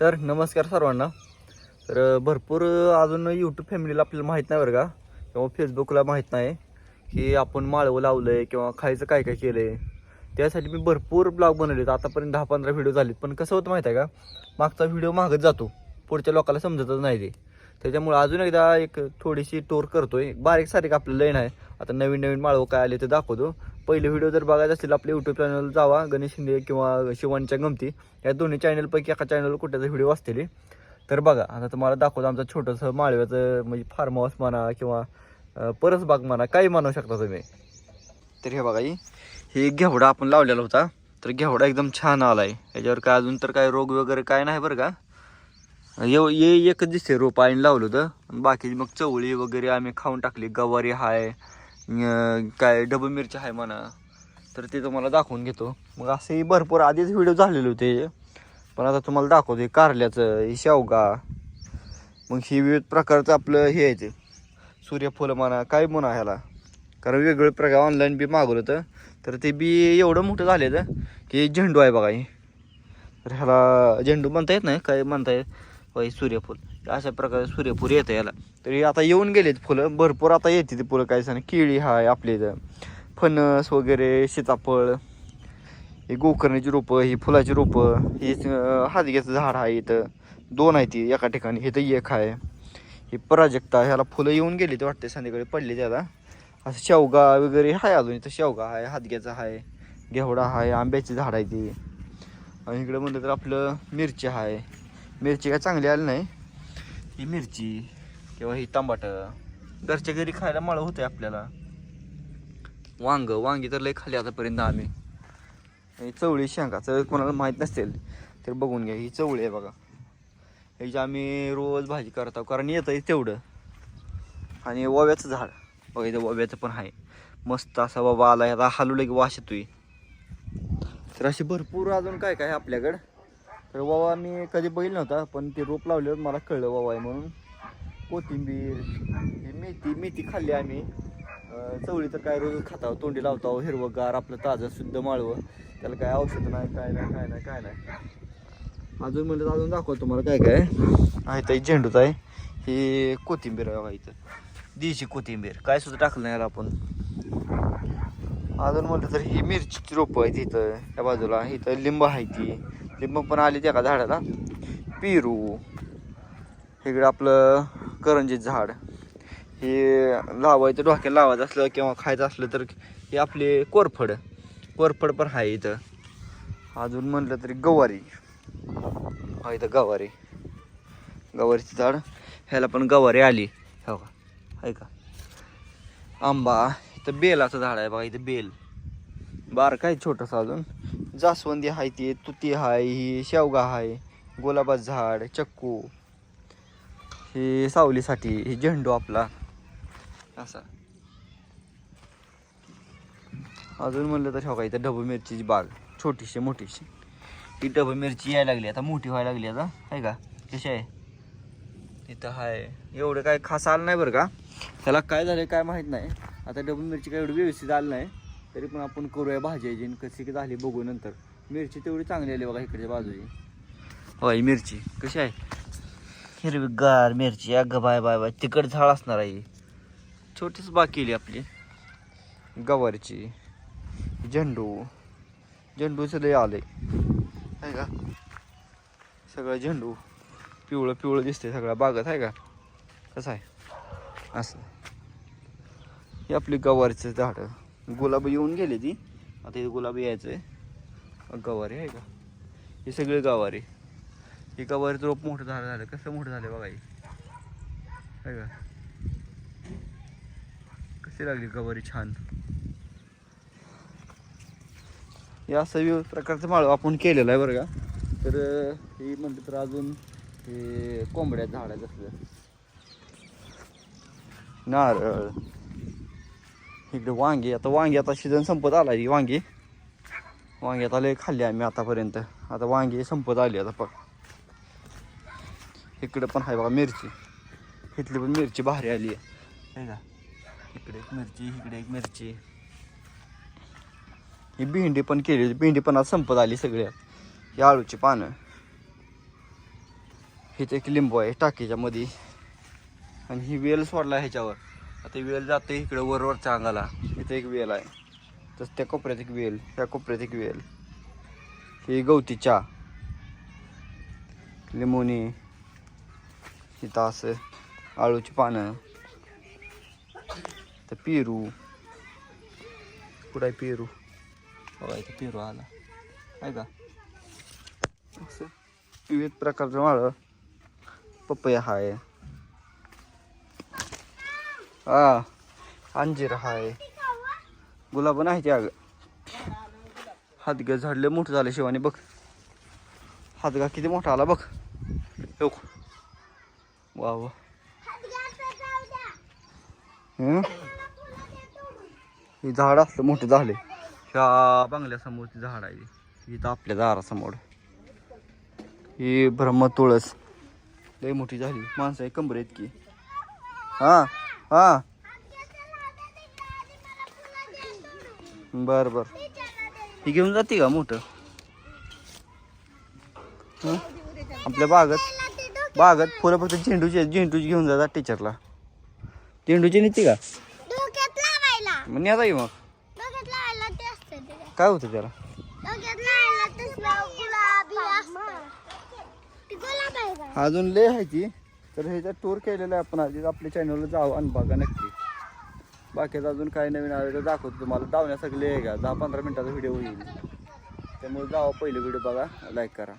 तर नमस्कार सर्वांना. तर भरपूर अजून यूट्यूब फॅमिलीला आपल्याला माहीत नाही बरं का. किंवा फेसबुकला माहीत नाही की आपण माळवं लावलं आहे किंवा खायचं काय काय केलं आहे त्यासाठी मी भरपूर ब्लॉग बनवलेत. आतापर्यंत दहा पंधरा व्हिडिओ झालेत. पण कसं होतं माहीत आहे का? मागचा व्हिडिओ मागत जातो. पुढच्या लोकांना समजतच नाही ते. त्याच्यामुळे अजून एकदा एक थोडीशी टूर आहे बारीक सारीक आपलं लेन आहे आता नवीन नवीन माळवं काय आले ते दाखवतो. पहिले व्हिडिओ जर बघायचा असतील आपल्या यूट्यूब चॅनल जावा गणेश शिंदे किंवा शिवांच्या गमती. या दोन्ही चॅनलपैकी एका चॅनलवर कुठेचा व्हिडिओ असतील तर बघा आता तुम्हाला दाखवतो आमचं छोटंसं माळव्याचं म्हणजे फार्म हाऊस म्हणा किंवा परसबाग म्हणा काही म्हणू शकता तुम्ही. तर हे बघा ही हे घेवडा आपण लावलेला होता. तर घेवडा एकदम छान आला आहे याच्यावर काय अजून तर काय रोग वगैरे काय नाही बरं का. येऊ ये एकच दिसते रोप. आईन लावलं होतं. बाकी मग चवळी वगैरे आम्ही खाऊन टाकली. गवारी हाय काय डबल मिरची आहे म्हणा तर ते तुम्हाला दाखवून घेतो. मग असेही भरपूर आधीच व्हिडिओ झालेले होते. पण आता तुम्हाला दाखवते कारल्याचं हे शेवगा. मग हे विविध प्रकारचं आपलं हे आहे ते सूर्यफूल म्हणा काय म्हणा ह्याला. कारण वेगवेगळे प्रकार ऑनलाईन बी मागवलं होतं. तर ते बी एवढं मोठं झालेलं की झेंडू आहे बघा हे. तर ह्याला झेंडू म्हणता येत नाही काय म्हणता येत. होय सूर्यफूल. अशा प्रकारे सूर्यफूल येतं याला. तरी आता येऊन गेलेत फुलं. भरपूर आता येते ती फुलं. काय सांग केळी हाय आपल्या इथं. फणस वगैरे सीताफळ ही गोकर्णाची रोपं ही फुलाची रोपं ही हादग्याचं झाड आहे इथं. दोन आहे ती एका ठिकाणी. इथं एक आहे ही प्राजक्ता ह्याला फुलं येऊन गेली ते वाटते संध्याकाळी. पडली त्याला असं शेवगा वगैरे आहे अजून इथं. शेवगा आहे हादग्याचा आहे घेवडा आहे आंब्याची झाड आहे ती. आणि इकडे म्हणलं तर आपलं मिरची आहे मिरची काय चांगली आली नाही. ही मिरची किंवा ही टमाट घरच्या घरी खायला मळ होते आपल्याला. वांग वांगी तर लय खाली आतापर्यंत आम्ही. ही चवळी शेंगा चवळी कोणाला माहीत नसेल तर बघून घ्या ही चवळी आहे बघा. ह्याची आम्ही रोज भाजी करतो कारण येतं तेवढं. आणि ओव्याचं झाड बघा इथं ओव्याचं पण आहे. मस्त असा बाबा आला आता हलवलं की वास येतोय. तर अशी भरपूर अजून काय काय आपल्याकडं? तर वावा मी कधी बघितलं नव्हता पण ते रोप लावल्यावर मला कळलं वावा आहे म्हणून. कोथिंबीर ही मेथी मेथी खाल्ली आम्ही. चवळी तर काय रोज खाता तोंडी लावता हिरवंगार आपलं ताजं शुद्ध माळवं. त्याला काय औषध नाही काय नाही काय नाही काय नाही. अजून म्हणलं तर अजून दाखवतो तुम्हाला काय काय. आहे तर झेंडूच आहे ही कोथिंबीर आहे इथं. देशी कोथिंबीर. काय सुद्धा टाकलं नाही याला आपण. अजून म्हटलं तर ही मिरचीची रोपं आहेत इथं त्या बाजूला. इथं लिंब आहे ती. लिंब पण आली त्या का झाडाला. पेरू. इकडं आपलं करंजीत झाड. हे लावायचं डोक्याला लावायचं असलं किंवा खायचं असलं तर हे आपले कोरफड. कोरफड पण आहे इथं. अजून म्हटलं तरी गवारी. हा इथं गवारी. गवारीचं झाड. ह्याला पण गवारी आली. हो का आहे का? आंबा. इथं बेलाचं झाड आहे बघा इथं बेल. बारका आहे छोटंसं अजून. जास्वंदी आहे ती तुती आहे ही शेवगा आहे गुलाबाचं झाड चक्कू. ही सावलीसाठी हे झेंडू आपला. असा. अजून म्हणलं तर शेवगा इथं ढबू मिरचीची बाग छोटीशी मोठीशी. ही डबू मिरची यायला लागली आता मोठी व्हायला लागली आता आहे का? कशी आहे? इथं आहे एवढं काय खास आलं नाही बरं का? त्याला काय झालं काय माहीत नाही. आता डबल मिरची काय एवढी व्यवस्थित आलं नाही. तरी पण आपण करूया भाजी कशी कशी झाली बघू नंतर. मिरची तेवढी चांगली आली बघा इकडच्या बाजूची. होय मिरची. कशी आहे? हिरवीगार मिरची. अगं बाय बाय बाय. तिकड झाड असणार आहे. छोटीच बाकी आपली. गवारची. झेंडू. झेंडूचं लय आले. आहे का? सगळं झेंडू. पिवळं पिवळं दिसतंय सगळ्या बागत. आहे का? कसं आहे? असं. हे आपली गवारीचं झाडं. गुलाब येऊन गेले ती. आता हे गुलाब यायचं आहे गवारी आहे का? हे सगळे गवारी. हे गवारीचं रोप मोठं झालं झालं. कसं मोठं झालं बघा हे. का? कशी लागली गवारी छान? हे असं विविध प्रकारचं माळव आपण केलेलं आहे बरं का. तर हे म्हणलं तर अजून हे कोंबड्या झाड असलं. नारळ. इकडे वांगी आता वांगी आता सीझन संपत आला ही वांगी. वांगी आता लय खाल्ली आम्ही आतापर्यंत. आता वांगी संपत आली आता पण इकडे पण आहे बघा मिरची. इथली पण मिरची भारी आली आहे. का? इकडे एक मिरची इकडे एक मिरची. ही भेंडी पण केली. भेंडी पण आज संपत आली सगळ्यात. ही आळूची पानं. इथे एक लिंबू आहे टाकीच्या मध्ये आणि ही वेल सोडला ह्याच्यावर. आता वेल जाते इकडे वर वरच्या अंगाला. इथे एक वेल आहे. तसं त्या कोपऱ्यात एक वेल त्या कोपऱ्यात एक वेल. ही गवती चहा. लिमोनी इथं असं आळूची पानं. तर पेरू. कुठं आहे पेरू? बघा इथं पेरू आला. आहे का? असं विविध प्रकारचं माळ. पपया हाय. हा अंजीर आहे गुलाब नाही ते अगं. हातगा झाडलं मोठं झालं शिवानी बघ. हातगा किती मोठा आला बघ. हो वा वा हे? झाड असलं मोठं झाले. ह्या बंगल्यासमोरची झाड आहे. ही. इथं आपल्या दारासमोर. ही ब्रह्म तुळस. लय मोठी झाली. माणसं आहे कंबर इतकी हा? हा. बर बर. ही घेऊन जाते का मोठं? आपल्या बागत? बागत? फुलं फक्त झेंडूची झेंडूची घेऊन जातात टीचरला. झेंडूची नेते का? डोक्यात लावायला. मग न्याता मग. डोक्यात लावायला ते असतं ते. काय होतं त्याला? डोक्यात लावायला तसलं गुलाबी असतं. ते गुलाब आहे का? अजून लय आहे ती. तर ह्याचा टूर केलेला आहे आपण आधी आपल्या चॅनलला जावं आणि बघा नक्की. बाकीचं अजून काय नवीन आलं तर दाखवतो तुम्हाला. धावण्यासाठी लय आहे का? दहा पंधरा मिनटाचा व्हिडिओ होईल. त्यामुळे जावं पहिले व्हिडिओ बघा लाईक करा.